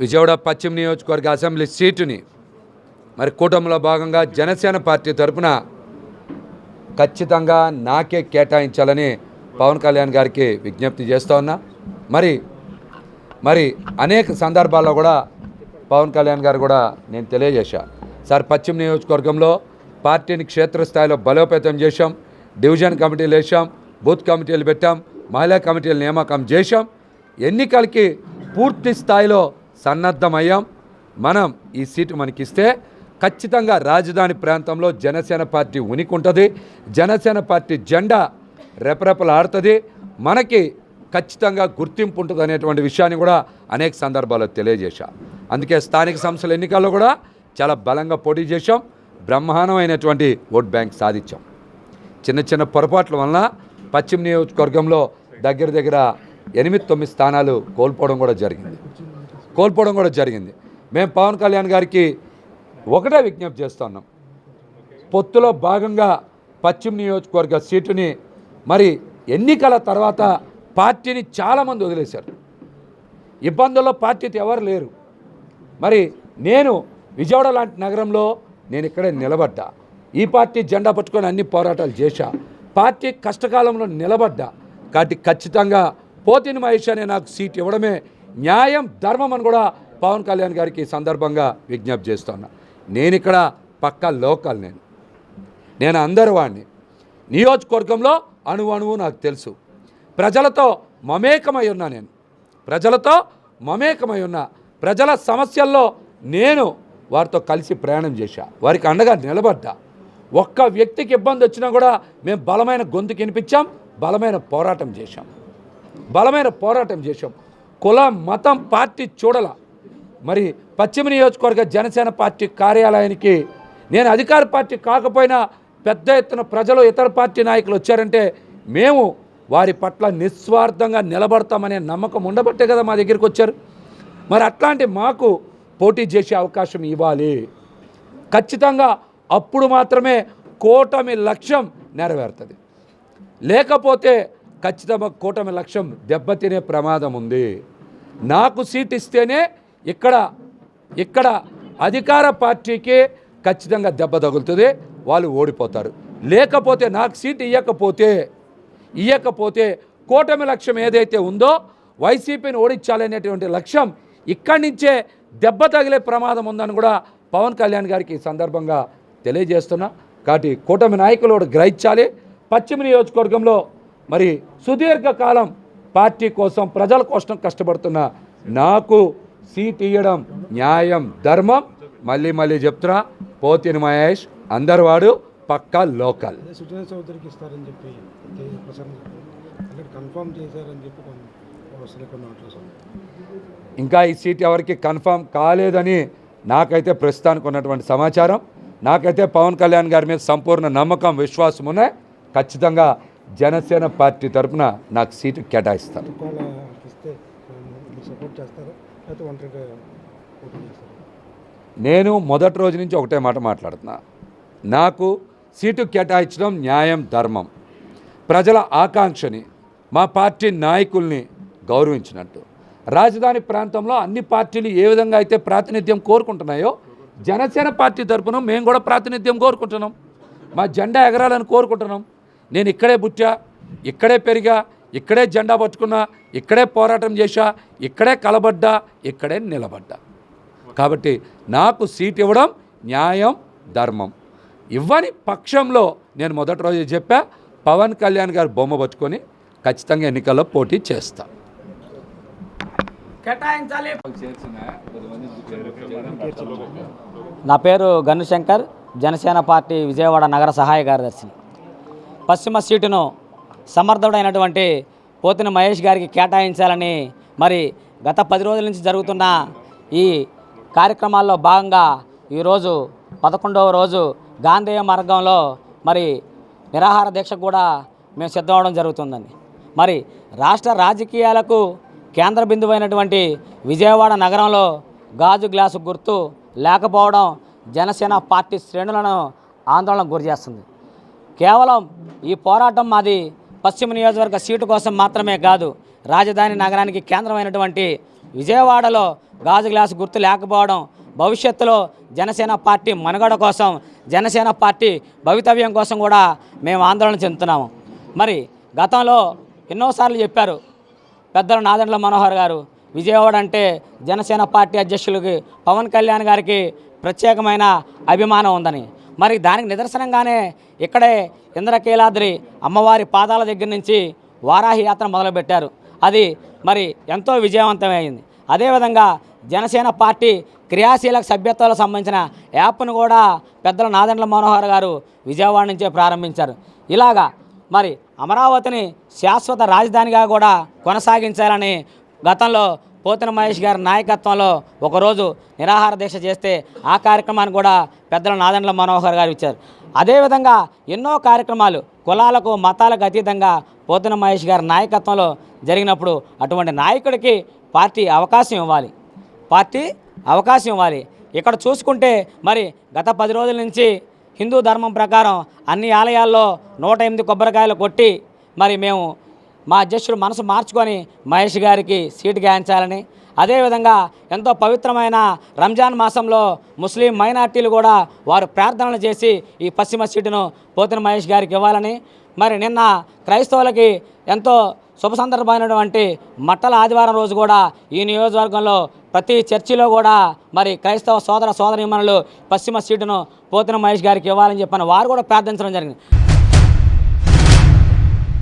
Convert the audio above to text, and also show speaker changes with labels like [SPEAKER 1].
[SPEAKER 1] విజయవాడ పశ్చిమ నియోజకవర్గ అసెంబ్లీ సీటుని మరి కూటమిలో భాగంగా జనసేన పార్టీ తరఫున ఖచ్చితంగా నాకే కేటాయించాలని పవన్ కళ్యాణ్ గారికి విజ్ఞప్తి చేస్తూ ఉన్నా. మరి మరి అనేక సందర్భాల్లో కూడా పవన్ కళ్యాణ్ గారు కూడా నేను తెలియజేశా. సార్ పశ్చిమ నియోజకవర్గంలో పార్టీని క్షేత్రస్థాయిలో బలోపేతం చేశాం డివిజన్ కమిటీలు వేసాం బూత్ కమిటీలు పెట్టాం మహిళా కమిటీలు నియామకం చేశాం. ఎన్నికలకి పూర్తి స్థాయిలో సన్నద్ధమయ్యాం. మనం ఈ సీటు మనకిస్తే ఖచ్చితంగా రాజధాని ప్రాంతంలో జనసేన పార్టీ ఉనికి ఉంటుంది జనసేన పార్టీ జెండా రెపరెపలాడుతుంది. మనకి ఖచ్చితంగా గుర్తింపు ఉంటుంది అనేటువంటి విషయాన్ని కూడా అనేక సందర్భాల్లో తెలియజేశా. అందుకే స్థానిక సంస్థల ఎన్నికల్లో కూడా చాలా బలంగా పోటీ చేశాం. బ్రహ్మాండమైనటువంటి ఓట్ బ్యాంక్ సాధించాం. చిన్న చిన్న పొరపాట్ల వలన పశ్చిమ నియోజకవర్గంలో దగ్గర దగ్గర ఎనిమిది తొమ్మిది స్థానాలు కోల్పోవడం కూడా జరిగింది. కోల్పోవడం కూడా జరిగింది. మేము పవన్ కళ్యాణ్ గారికి ఒకటే విజ్ఞప్తి చేస్తున్నాం. పొత్తులో భాగంగా పశ్చిమ నియోజకవర్గ సీటుని మరి ఎన్నికల తర్వాత పార్టీని చాలామంది వదిలేశారు. ఇబ్బందుల్లో పార్టీతో ఎవరు లేరు. మరి నేను విజయవాడ లాంటి నగరంలో నేను ఇక్కడే నిలబడ్డా. ఈ పార్టీ జెండా పట్టుకొని అన్ని పోరాటాలు చేశా. పార్టీ కష్టకాలంలో నిలబడ్డా. కాబట్టి ఖచ్చితంగా పోతిని మహేష్ అనే నాకు సీట్ ఇవ్వడమే న్యాయం ధర్మం అని కూడా పవన్ కళ్యాణ్ గారికి సందర్భంగా విజ్ఞప్తి చేస్తున్నా. నేను ఇక్కడ పక్కా లోకల్ నేను. నేను అందరి వాడిని నియోజకవర్గంలో అణువు అణువు నాకు తెలుసు. ప్రజలతో మమేకమై ఉన్నా నేను. ప్రజలతో మమేకమై ఉన్నా. ప్రజల సమస్యల్లో నేను వారితో కలిసి ప్రయాణం చేశా. వారికి అండగా నిలబడ్డా. ఒక్క వ్యక్తికి ఇబ్బంది వచ్చినా కూడా మేము బలమైన గొంతు వినిపించాం బలమైన పోరాటం చేశాం. బలమైన పోరాటం చేశాం. కుల మతం పార్టీ చూడల. మరి పశ్చిమ నియోజకవర్గ జనసేన పార్టీ కార్యాలయానికి నేను అధికార పార్టీ కాకపోయినా పెద్ద ఎత్తున ప్రజలు ఇతర పార్టీ నాయకులు వచ్చారంటే మేము వారి పట్ల నిస్వార్థంగా నిలబడతామనే నమ్మకం ఉండబట్టే కదా మా దగ్గరికి వచ్చారు. మరి అట్లాంటి మాకు పోటీ చేసే అవకాశం ఇవ్వాలి. ఖచ్చితంగా అప్పుడు మాత్రమే కూటమి లక్ష్యం నెరవేరుతుంది. లేకపోతే ఖచ్చితంగా కూటమి లక్ష్యం దెబ్బతినే ప్రమాదం ఉంది. నాకు సీట్ ఇస్తేనే ఇక్కడ ఇక్కడ అధికార పార్టీకి ఖచ్చితంగా దెబ్బ తగులుతుంది వాళ్ళు ఓడిపోతారు. లేకపోతే నాకు సీట్ ఇవ్వకపోతే ఇవ్వకపోతే కూటమి లక్ష్యం ఏదైతే ఉందో వైసీపీని ఓడించాలనేటువంటి లక్ష్యం ఇక్కడి నుంచే దెబ్బ తగిలే ప్రమాదం ఉందని కూడా పవన్ కళ్యాణ్ గారికి ఈ సందర్భంగా తెలియజేస్తున్నా. కాబట్టి కూటమి నాయకులు కూడా గ్రహించాలి. పశ్చిమ నియోజకవర్గంలో మరి సుదీర్ఘకాలం పార్టీ కోసం ప్రజల కోసం కష్టపడుతున్న నాకు సీట్ ఇవ్వడం న్యాయం ధర్మం. మళ్ళీ మళ్ళీ చెప్తున్నా పోతిని మహేష్ అందరివాడు పక్కా లోకల్.
[SPEAKER 2] చౌదరికి ఇస్తారని చెప్పి కన్ఫర్మ్ చేశారని చెప్పి
[SPEAKER 1] ఇంకా ఈ సీట్ ఎవరికి కన్ఫర్మ్ కాలేదని నాకైతే ప్రస్తుతానికి ఉన్నటువంటి సమాచారం. నాకైతే పవన్ కళ్యాణ్ గారి మీద సంపూర్ణ నమ్మకం విశ్వాసం ఉన్నాయి. ఖచ్చితంగా జనసేన పార్టీ తరపున నాకు సీటు కేటాయిస్తారు. నేను మొదటి రోజు నుంచి ఒకటే మాట మాట్లాడుతున్నా. నాకు సీటు కేటాయించడం న్యాయం ధర్మం. ప్రజల ఆకాంక్షని మా పార్టీ నాయకుల్ని గౌరవించినట్టు. రాజధాని ప్రాంతంలో అన్ని పార్టీలు ఏ విధంగా అయితే ప్రాతినిధ్యం కోరుకుంటున్నాయో జనసేన పార్టీ తరపున మేము కూడా ప్రాతినిధ్యం కోరుకుంటున్నాం. మా జెండా ఎగరాలని కోరుకుంటున్నాం. నేను ఇక్కడే పుట్టా ఇక్కడే పెరిగా ఇక్కడే జెండా పట్టుకున్నా ఇక్కడే పోరాటం చేశా ఇక్కడే కలబడ్డా ఇక్కడే నిలబడ్డా. కాబట్టి నాకు సీట్ ఇవ్వడం న్యాయం ధర్మం. ఇవ్వని పక్షంలో నేను మొదటి రోజు చెప్పా పవన్ కళ్యాణ్ గారు బొమ్మ పట్టుకొని ఖచ్చితంగా ఎన్నికల్లో పోటీ చేస్తా.
[SPEAKER 3] నా పేరు గన్నుశంకర్ జనసేన పార్టీ విజయవాడ నగర సహాయ కార్యదర్శి పశ్చిమ సీటును సమర్థుడైనటువంటి పోతిన మహేష్ గారికి కేటాయించాలని మరి గత పది రోజుల నుంచి జరుగుతున్న ఈ కార్యక్రమాల్లో భాగంగా ఈరోజు పదకొండవ రోజు గాంధేయ మార్గంలో మరి నిరాహార దీక్ష కూడా మేము సిద్ధమవడం జరుగుతుందండి. మరి రాష్ట్ర రాజకీయాలకు కేంద్ర బిందువైనటువంటి విజయవాడ నగరంలో గాజు గ్లాసు గుర్తు లేకపోవడం జనసేన పార్టీ శ్రేణులను ఆందోళనకు గురిచేస్తుంది. కేవలం ఈ పోరాటం మాది పశ్చిమ నియోజకవర్గ సీటు కోసం మాత్రమే కాదు రాజధాని నగరానికి కేంద్రమైనటువంటి విజయవాడలో గాజు గ్లాసు గుర్తు లేకపోవడం భవిష్యత్తులో జనసేన పార్టీ మనుగడ కోసం జనసేన పార్టీ భవితవ్యం కోసం కూడా మేము ఆందోళన చెందుతున్నాము. మరి గతంలో ఎన్నోసార్లు చెప్పారు పెద్దలు నాదండ్ల మనోహర్ గారు విజయవాడ అంటే జనసేన పార్టీ అధ్యక్షులకి పవన్ కళ్యాణ్ గారికి ప్రత్యేకమైన అభిమానం ఉందని. మరి దానికి నిదర్శనంగానే ఇక్కడే ఇంద్రకీలాద్రి అమ్మవారి పాదాల దగ్గర నుంచి వారాహి యాత్ర మొదలుపెట్టారు. అది మరి ఎంతో విజయవంతమైంది అదేవిధంగా జనసేన పార్టీ క్రియాశీలక సభ్యత్వాలకు సంబంధించిన యాప్ను కూడా పెద్దల నాదెండ్ల మనోహర్ గారు విజయవాడ నుంచే ప్రారంభించారు. ఇలాగా మరి అమరావతిని శాశ్వత రాజధానిగా కూడా కొనసాగించాలని గతంలో పోతన మహేష్ గారి నాయకత్వంలో ఒకరోజు నిరాహార దీక్ష చేస్తే ఆ కార్యక్రమాన్ని కూడా పెద్దల నాదండ్ల మనోహర్ గారు ఇచ్చారు. అదేవిధంగా ఎన్నో కార్యక్రమాలు కులాలకు మతాలకు అతీతంగా పోతన మహేష్ గారి నాయకత్వంలో జరిగినప్పుడు అటువంటి నాయకుడికి పార్టీ అవకాశం ఇవ్వాలి. పార్టీ అవకాశం ఇవ్వాలి. ఇక్కడ చూసుకుంటే మరి గత పది రోజుల నుంచి హిందూ ధర్మం ప్రకారం అన్ని ఆలయాల్లో నూట ఎనిమిది కొబ్బరికాయలు కొట్టి మరి మేము మా అధ్యక్షుడు మనసు మార్చుకొని మహేష్ గారికి సీటు గాయించాలని అదేవిధంగా ఎంతో పవిత్రమైన రంజాన్ మాసంలో ముస్లిం మైనార్టీలు కూడా వారు ప్రార్థనలు చేసి ఈ పశ్చిమ సీటును పోతిన మహేష్ గారికి ఇవ్వాలని. మరి నిన్న క్రైస్తవులకి ఎంతో శుభ సందర్భమైనటువంటి మట్టల ఆదివారం రోజు కూడా ఈ నియోజకవర్గంలో ప్రతి చర్చిలో కూడా మరి క్రైస్తవ సోదర సోదరీమణులు పశ్చిమ సీటును పోతిన మహేష్ గారికి ఇవ్వాలని చెప్పని వారు కూడా ప్రార్థించడం జరిగింది.